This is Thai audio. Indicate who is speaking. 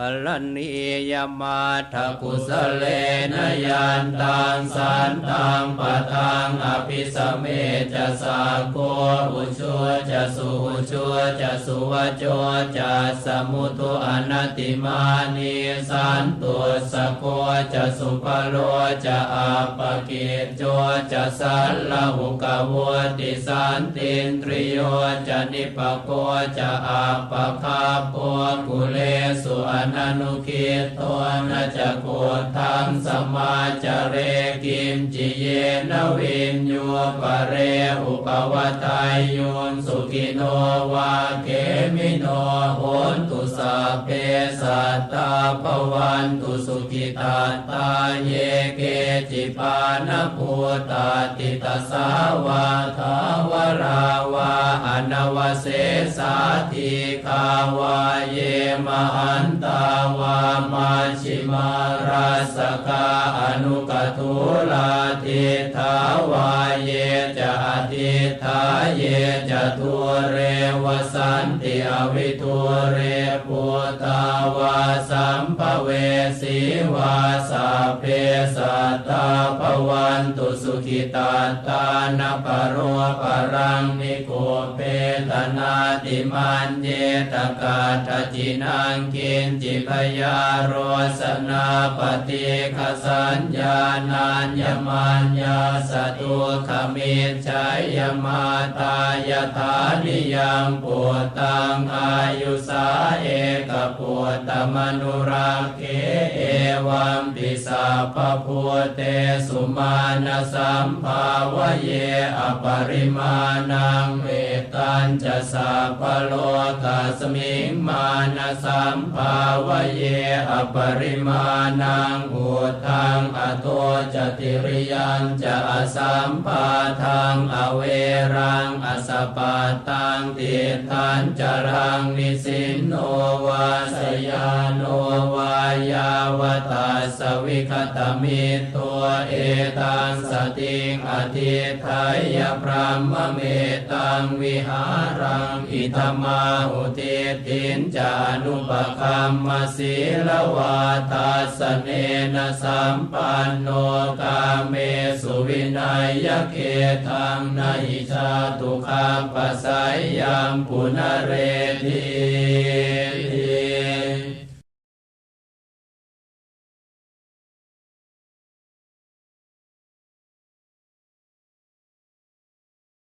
Speaker 1: กัลนียมาทกุสเลนยันตังสันตังปะทังอภิสเมจะสาโกอุชัวจะสุอุชัวจะสุวโจจะสมุตุอนัติมานีสันตุสโกจะสุปโลจะอาปกิจโจจะสัลลหุกวติสันตินตริโยจะนิปโกจะอาปคาโปกุเลสุอนันุคิตตัวนาจะโกทังสมาจเรกิมจิเยนวินโยปะเรอุปวัตายโยนสุขิโนวาเกมิโนโหนตุสัพเพสัตตาภวันตุสุขิตาตาเยเกจิปานภูตาติตาสาวาทาวราวา อนวเสสาธิกาวาเยมหันตาวามาชิมาราสกาอนุกทุลาทิทาวาเย จะอธิทาเยจะทุเรวสันติอวิทุเรปุตาวาสัมภเวสีวาสาเพสัตตาภวันตุสุขิตาตานปโรปรังนิโกเปตนาติมันเยตกาทจินังกินจิพยาโรสนาปฏิคสัญญานัญญมัญญาสตุขมิจายยมาตายธานิยังปวดตังอายุสาเอกปวดตมนุราเคเอวัมปิสาปพุเตสุมาณสัมภาวะเยอปริมาณังเว ตัญจะสัพโลกัสมิงมาณสัมภาวะเยอปริมาณังอุทังอโตจติริยันจะอสัมปาทังอเวรังอสปาตังติทันจรังนิสินโนวาสยานโน คตมิตัวเอตังสติงอธิทายพรหมเมตังวิหารังอิธมาหุติตินจานุปคัมมศีลวาทาสเนนะสัมปันโนกาเมสุวินัยยเกทังนิชาตุคาปสสยยามปุนเรติ